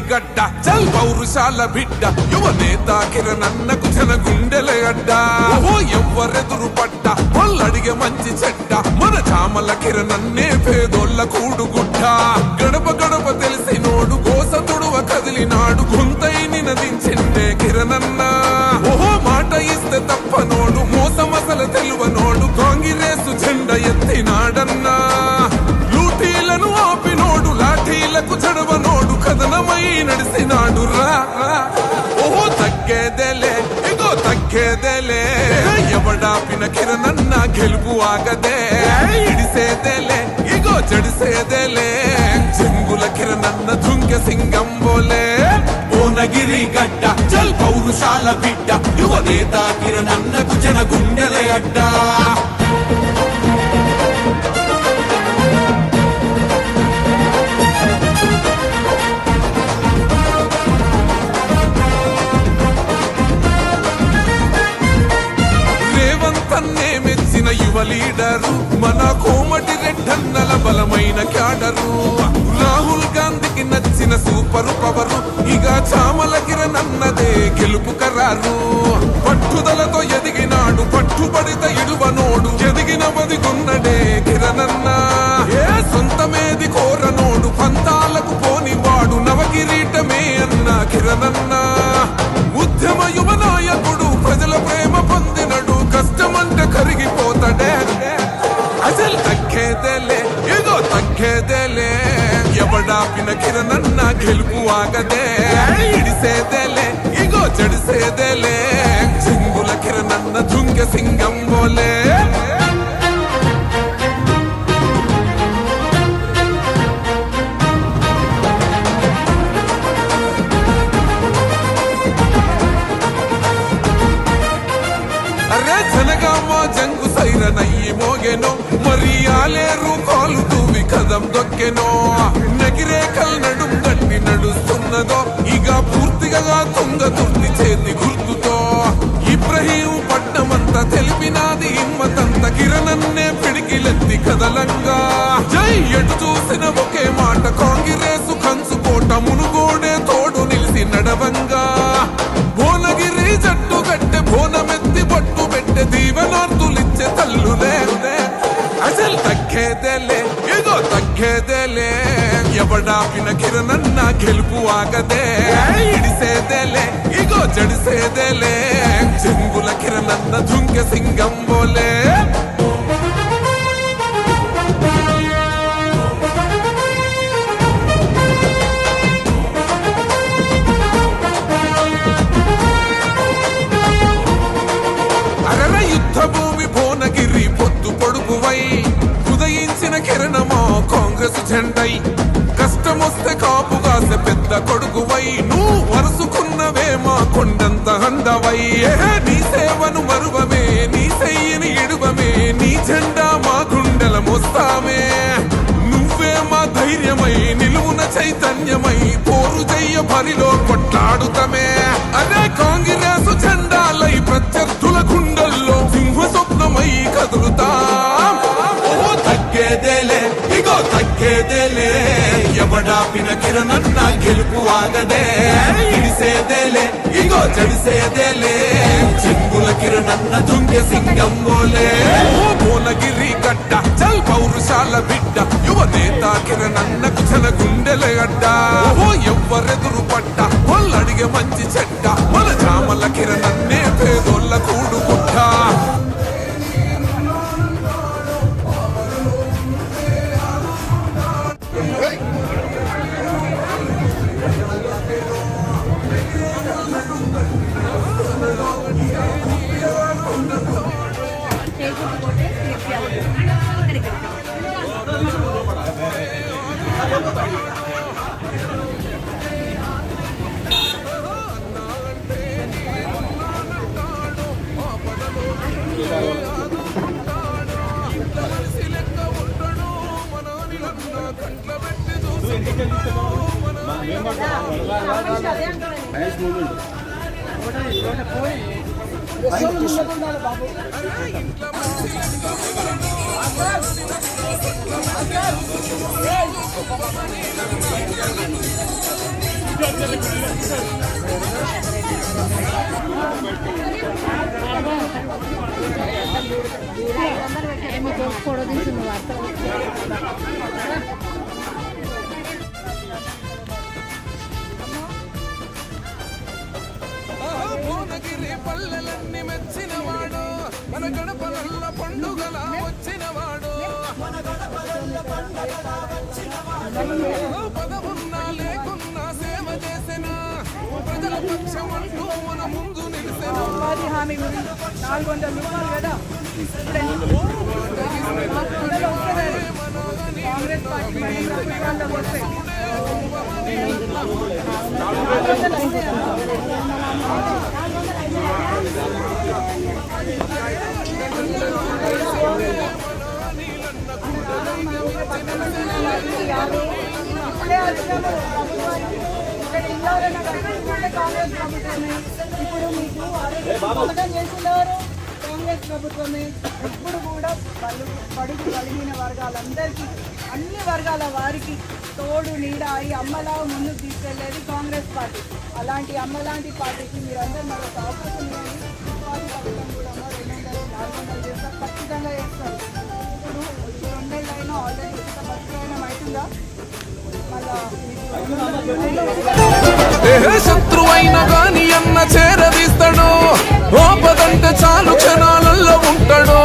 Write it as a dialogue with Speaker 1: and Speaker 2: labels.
Speaker 1: గడ్డ. చల్ పౌరుషాల బిడ్డ. యువ నేత కిరణన్నకు జన గుండెల అడ్డ. ఓ ఎవ్వరెదురు పడ్డ. వాళ్ళడిగే మంచి చెడ్డ. మన చామల కిరణన్నే పేదోళ్ళ కూడుగుడ్డ. నడిసినాడు రా ఓహో తగ్గేదేలే ఇదో తగ్గేదేలే ఎవడాపిన కిరణన్న గెలుపు ఆగదే ఇడిసేదేలే ఇగో జడిసేదేలే చెంగుల కిరణన్న దుంగ సింగం బోలే
Speaker 2: భువనగిరి గడ్డ చల్ పౌరుషాల బిడ్డ యువ నేత కిరణన్నకు జన గుండెల అడ్డా
Speaker 1: యువ లీడరు మన కోమటి రెడ్డన్నల బలమైన క్యాడరు. రాహుల్ గాంధీకి నచ్చిన సూపర్ పవరు ఇక చామల కిరణన్నదే గెలుపు కరారు. ఎవడాపిన కిరణన్న గెలుపు ఆగదే ఇడిసేదేలే ఇగో చెడిసేదేలే చెంగుల కిరణన్న దుంగ సింగం బోలే అరే జనగామ జంగు సైరనయ్యి మోగెనో మరి ఆలేరు కాలు తూవి కదం దొక్కెనో. నగిరే కల్ నడుం గట్టి నడుస్తున్నదో ఇక పూర్తిగా తొంగ తుర్ని చేతి గుర్తుతో. ఇబ్రహీం పట్నమంతా తెలిపినాది హిమ్మతంత కిరణన్నే పిడికిలెత్తి కదలంగా. జై! ఎటు చూసిన ఒకే మాట కాంగిరేసు కంచు కోట మునుగోడే తోడు నిలిసి నడవంగా. భువనగిరి జట్టు కట్టె భువనమెత్తి పట్టు పెట్టె దీవెనార్తులిచ్చే తగ్గేదేలే ఏదో తగ్గేదేలే ఎవడాపిన కిరణన్న గెలుపు ఆగదే. ఇడిసేదేలే. ఇగో జడిసేదేలే. చెంగుల కిరణన్న దుంగ సింగం బోలే. కాంగ్రెస్ జెండై కష్టమొస్తే కాపు కాసే పెద్ద కొడుకువై నువ్వు వరుసుకున్నవే మా కొండంత అందవై నీ సేవను మరువమే నీ చెయ్యిని ఇడువమే నీ జెండా మా గుండెల మోస్తామే. నువ్వే మా ధైర్యమై నిలువున చైతన్యమై పోరు చెయ్య బరిలో కొట్లాడుతమే. అదే కాంగ్రెస్ జెండాలై ప్రత్యర్థుల గుండెల్లో సింహ స్వప్నమై కదులుతాం
Speaker 2: ఎవడాపిన కిరణన్న గెలుపు ఆగదే. ఇడిసేదేలే ఇగో జడిసేదేలే చెంగుల కిరణన్న దుంగ సింగం బోలే
Speaker 1: ఓ భువనగిరి గడ్డ చల్ పౌరుషాల బిడ్డ. యువ నేత కిరణన్నకు జన గుండెల గడ్డ ఓ ఎవ్వరెదురు పడ్డ వాళ్ళడిగే మంచి చెడ్డ.
Speaker 3: ఏమో కొడదీసింది వార్త
Speaker 1: పల్లెలన్నీ మెచ్చినవాడు. మన గడపలల్ల పండుగల వచ్చినవాడు. ఆహా, పదవున్నా లేకున్నా సేవ చేసిన ప్రజల పక్షం అంటూ మన ముందు నిలిసిన.
Speaker 4: హామీ నాలుగు వందల రూపాయలు కదా. కాంగ్రెస్ పార్టీ కాంగ్రెస్ ప్రభుత్వమే ఇప్పుడు మీకు పథకం చేస్తున్నారు కాంగ్రెస్ ప్రభుత్వమే ఇప్పుడు కూడా బలు పడుగు కలిగిన వర్గాలందరికీ అన్ని వర్గాల వారికి తోడు నీడ అయి అమ్మలా ముందుకు తీసుకెళ్ళేది కాంగ్రెస్ పార్టీ అలాంటి అమ్మలాంటి పార్టీకి మీరందరూ మరొక అవకాశం ఇవ్వండి ఉపాధి పథకం కూడా రెండు వందలు నాలుగు వందలు చేస్తారు ఖచ్చితంగా చేస్తారు ఇప్పుడు రెండేళ్ళైనా రెండేళ్ళు అయినా ఆల్రెడీ ఎంత బస్సులైనా అవుతుందా?
Speaker 1: శత్రువైన గాని అన్న చేరదీస్తాడు? ఓపదంటే చాలు క్షణాలలో ఉంటాడు?